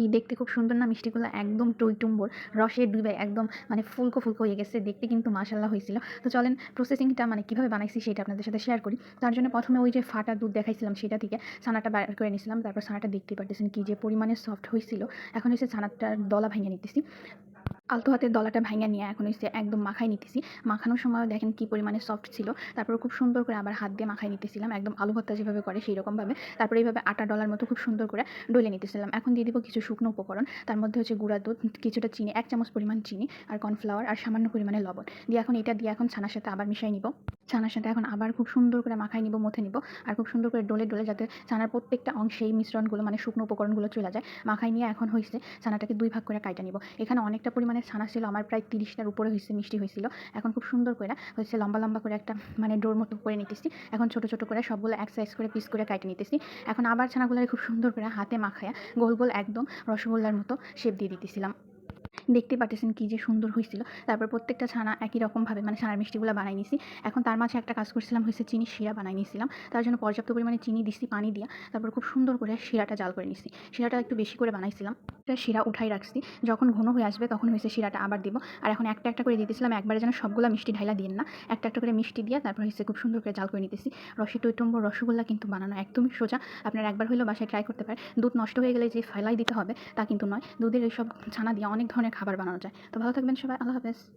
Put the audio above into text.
কি দেখতে খুব সুন্দর না? মিষ্টিগুলো একদম টইটুম্বর রসের ডুবে একদম মানে ফুলকো ফুলকো হয়ে গেছে, দেখতে কিন্তু মাশাল্লাহ হয়েছিল। তো চলেন প্রসেসিংটা মানে কীভাবে বানাইছি সেটা আপনাদের সাথে শেয়ার করি। তার জন্য প্রথমে ওই যে ফাটা দুধ দেখাইছিলাম সেটা থেকে ছানাটা বার করে নিয়েছিলাম তারপর ছানাটা দেখতে পারতেছেন কি যে পরিমাণে সফট হয়েছিল এখন হচ্ছে ছানাটার দলা ভেঙে নিতেছি। আলতো হাতের দলাটা ভাঙা নিয়ে এখন হচ্ছে একদম মাখাই নিতেছি। মাখানোর সময় দেখেন কি পরিমাণে সফট ছিল। তারপর খুব সুন্দর করে আবার হাত দিয়ে মাখাই নিতেছিলাম। একদম আলু ভর্তা যেভাবে করে সেই রকমভাবে তারপরে এইভাবে আটা ডলার মতো খুব সুন্দর করে ডলে নিতেছিলাম। এখন দিয়ে দিব কিছু শুকনো উপকরণ। তার মধ্যে হচ্ছে গুঁড়া দুধ, কিছুটা চিনি, এক চামচ পরিমাণ চিনি আর কর্নফ্লাওয়ার আর সামান্য পরিমাণে লবণ। দিয়ে এখন এটা দিয়ে এখন ছানার সাথে আবার মিশাই নিব। ছানার সাথে এখন আবার খুব সুন্দর করে মাখাই নিব, মথে নিব আর খুব সুন্দর করে ডলে ডলে যাতে ছানার প্রত্যেকটা অংশে এই মিশ্রণগুলো মানে শুকনো উপকরণগুলো চলে যায়। মাখাই নিয়ে এখন হয়েছে ছানাটাকে দুই ভাগ করে কাইটা নিব। এখানে অনেকটা পরিমাণে ছানা ছিল, আমার প্রায় তিরিশটার উপরে হয়েছে, মিষ্টি হয়েছিল। এখন খুব সুন্দর করে হচ্ছে লম্বা লম্বা করে একটা মানে ডোর মতো করে নিতেছি। এখন ছোট ছোট করে সবগুলো এক সাইজ করে পিস করে কাটে নিতেছি। এখন আবার ছানাগুলো খুব সুন্দর করে হাতে মাখায়া গোল গোল একদম রসগোল্লার মতো শেপ দিয়ে দিতেছিলাম। দেখতে পাচ্ছেন কি যে সুন্দর হয়েছিল। তারপর প্রত্যেকটা ছানা একই রকমভাবে মানে ছানার মিষ্টিগুলো বানাই নিছি। এখন তার মাঝে একটা কাজ করছিলাম, হয়েছে চিনি শিরা বানাই নিয়েছিলাম তার জন্য পর্যাপ্ত পরিমাণে চিনি দিছি, পানি দিয়া। তারপর খুব সুন্দর করে শিরাটা জাল করে নিছি। শিরাটা একটু বেশি করে বানাইছিলাম। একটা শিরা উঠাই রাখছি। যখন ঘন হয়ে আসবে তখন হয়েছে শিরাটা আবার দিব। আর এখন একটা একটা করে দিতেছিলাম একবারে যেন সবগুলো মিষ্টি ঢাইলা দিয়ে না। একটা একটা করে মিষ্টি দিয়ে তারপর হয়েছে খুব সুন্দর করে জাল করে নিতেছি। রসে টৈটম্ব, রসগোল্লা কিন্তু বানানো একদমই সোজা। আপনার একবার হলেও বাসায় ট্রাই করতে পারেন। দুধ নষ্ট হয়ে গেলে যে ফেলাই দিতে হবে তা কিন্তু নয়। দুধের এইসব ছানা দিয়ে অনেক ধরনের খাবার বানানো যায়। তো ভালো থাকবেন সবাই, আল্লাহ হাফেজ।